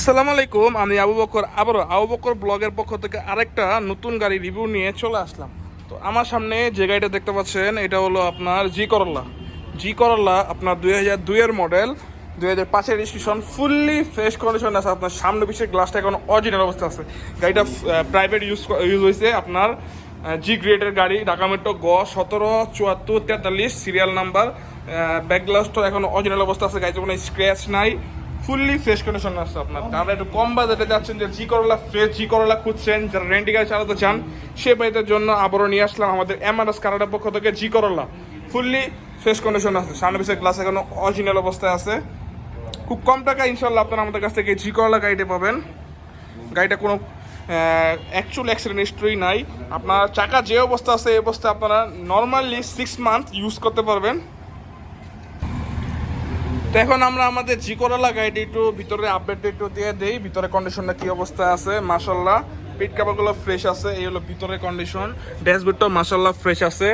আসসালামু আলাইকুম, আমি আবু বকর। আবারও আবু বকর ব্লগের পক্ষ থেকে আরেকটা নতুন গাড়ি রিভিউ নিয়ে চলে আসলাম। তো আমার সামনে যে গাড়িটা দেখতে পাচ্ছেন, এটা হলো আপনার জি করল্লা জি করল্লা আপনার দুই হাজার দুইয়ের মডেল। দুই হাজার পাঁচের রেজিস্ট্রেশন ফুললি ফ্রেশ কন্ডিশন আছে। আপনার সামনে পিছের গ্লাসটা এখন অরিজিনাল অবস্থা আছে। গাড়িটা প্রাইভেট ইউজ ইউজ হয়েছে আপনার জি গ্রেডের গাড়ি, ঢাকা মেট্রো গ, সতেরো, চুয়াত্তর, তেতাল্লিশ সিরিয়াল নাম্বার ব্যাক গ্লাসটা এখন অরিজিনাল অবস্থা আছে। গাড়িতে কোনো স্ক্র্যাচ নাই। ফুললি ফ্রেশ কন্ডিশন আছে আপনার। যারা একটু কম বাজেটে যাচ্ছেন যে জি করলা ফ্রেশ জি করলা খুঁজছেন। যারা রেন্টি গাড়ি চালাতে চান, সে বাড়িতে জন্য আবারও নিয়ে আসলাম আমাদের এমআরএস কানাডার পক্ষ থেকে জি করলা। ফুললি ফ্রেশ কন্ডিশন আছে। সামনে পিছের গ্লাস এখনও অরিজিনাল অবস্থায় আছে। খুব কম টাকা ইনশাল্লাহ আপনারা আমাদের কাছ থেকে জি করলা গাড়িটা পাবেন। গাড়িটা কোনো অ্যাকচুয়াল অ্যাক্সিডেন্ট হিস্ট্রি নাই। আপনার চাকা যে অবস্থা আছে, এই অবস্থায় আপনারা নর্মালি সিক্স মান্থ ইউজ করতে পারবেন। তো এখন আমরা আমাদের জি করলা গাড়িটি একটু ভিতরে আপডেট একটু দিয়ে দেই। ভিতরে কন্ডিশনটা কি অবস্থায় আছে? মাশাল্লাহ পিট কাভারগুলো ফ্রেশ আছে। এই হলো ভিতরে কন্ডিশন ড্যাশবোর্ডটাও মাশাল্লাহ ফ্রেশ আছে।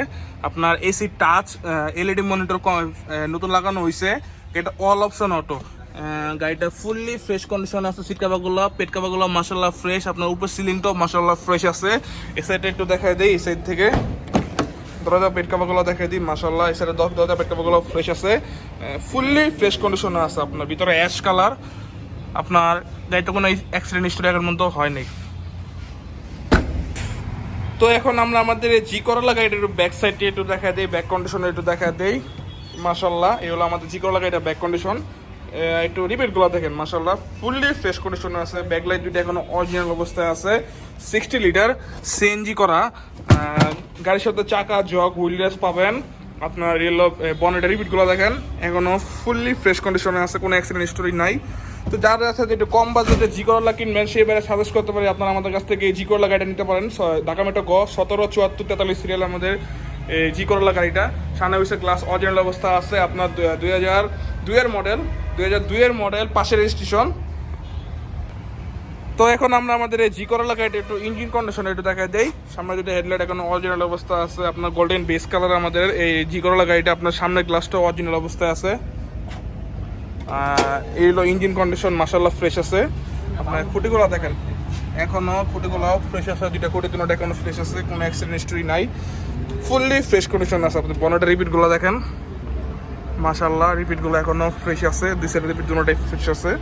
আপনার এসি টাচ এলইডি মনিটর নতুন লাগানো হয়েছে এটা অল অপশন অটো গাড়িটা ফুললি ফ্রেশ কন্ডিশন আছে সিট কাভারগুলো পেট কাভারগুলো মাশাল্লাহ ফ্রেশ আপনার উপর সিলিংটাও মাশাল্লাহ ফ্রেশ আছে। এই সাইডটা একটু দেখাই দেই, এই সাইড থেকে। দরজা পেট কাভারগুলো দেখাই দিই সাইডে দশ দরজা পেট কাভারগুলো ফ্রেশ আছে। ফুললি ফ্রেশ কন্ডিশনে আছে আপনার। ভিতরে অ্যাশ কালার আপনার গাড়িটা কোনো অ্যাক্সিডেন্ট হিস্টোরি আগের মতো হয় নাই। তো এখন আমরা আমাদের জি করলা গাড়িটা একটু ব্যাক সাইডটি একটু দেখা দেই ব্যাক কন্ডিশনে একটু দেখা দেই। মাশাল্লাহ এই হলো আমাদের জি করলা গাড়িটা ব্যাক কন্ডিশন একটু রিপিটগুলো দেখেন মাশাল্লাহ ফুললি ফ্রেশ কন্ডিশনে আছে ব্যাক লাইট দুইটা এখনও অরিজিনাল অবস্থায় আছে। সিক্সটি লিটার সিএনজি করা। গাড়ির সাথে চাকা, জগ হুইললেস পাবেন। আপনার রিয়েল বনেটের রিপিটগুলো দেখেন। এখনও ফুললি ফ্রেশ কন্ডিশনে আছে, কোনো অ্যাক্সিডেন্ট স্টোরি নাই। তো যারা যে একটু কম বাজেটে জি করলা কিনবেন, সেই বেড়ে সাজেস্ট করতে পারি, আপনারা আমাদের কাছ থেকে জি করলা গাড়িটা নিতে পারেন। ঢাকা মেট্রো গ সতেরো, চুয়াত্তর, তেতাল্লিশ সিরিয়াল আমাদের এই জি করলা গাড়িটা। সামনে পিছিয়ে গ্লাস অরিজিনাল অবস্থা আছে। আপনার দুই হাজার দুইয়ের মডেল দুই হাজার দুইয়ের মডেল পাশে রেজিস্ট্রেশন তো এখন আমরা আমাদের এই জি করলা গাড়িটা একটু ইঞ্জিন কন্ডিশন একটু দেখা দেই। সামনে যদি হেডলাইট এখন অরিজিনাল অবস্থা আছে, আপনার গোল্ডেন বেস কালার আমাদের। এই জি করলা গাড়িটা আপনার সামনের গ্লাসটা অরিজিনাল অবস্থায় আছে। এই হলো ইঞ্জিন কন্ডিশন মাসাল্লাহ ফ্রেশ আছে। আপনার খুঁটিগুলো দেখেন। এখনও খুঁটিগুলো ফ্রেশ আছে, দুইটা খুঁটি, তিনটা এখনও ফ্রেশ আছে, কোনো অ্যাক্সিডেন্ট হিস্ট্রি নাই। ফুললি ফ্রেশ কন্ডিশন আছে। আপনি বনেটের রিপিটগুলো দেখেন। মাশাল্লাহ রিপিটগুলো এখনও ফ্রেশ আছে। দুই সাইডের রিপিট দুটোটাই ফ্রেশ আছে।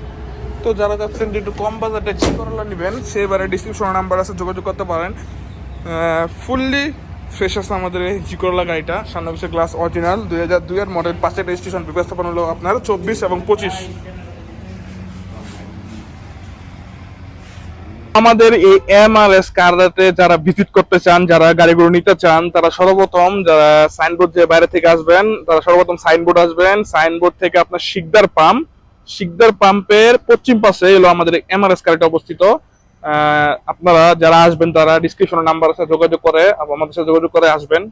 তো যারা যাচ্ছেন যে একটু কম বাজেটে জি করলা নেবেন সেবারে ডিসক্রিপশনে নাম্বার আছে, যোগাযোগ করতে পারেন। ফুললি ফ্রেশ আছে আমাদের এই জি করলা গাড়িটা, সামনে গ্লাস অরিজিনাল দুই হাজার দুইয়ের মডেল পাঁচটা রেজিস্ট্রেশন ব্যবস্থাপনা হলো আপনার চব্বিশ এবং পঁচিশ। আমাদের এই এম আর এস কারতে যারা ভিজিট করতে চান, যারা গাড়িগুলো নিতে চান, তারা সর্বপ্রথম যারা সাইনবোর্ড যে বাইরে থেকে আসবেন, তারা সর্বপ্রথম সাইনবোর্ড আসবেন। সাইনবোর্ড থেকে আপনার শিকদার পাম্প শিকদার পাম্পের পশ্চিম পাশে এলো আমাদের এমআরএস আর এস কারটা অবস্থিত। আপনারা যারা আসবেন তারা ডিসক্রিপশনের নাম্বার আছে যোগাযোগ করে আমাদের সাথে যোগাযোগ করে আসবেন।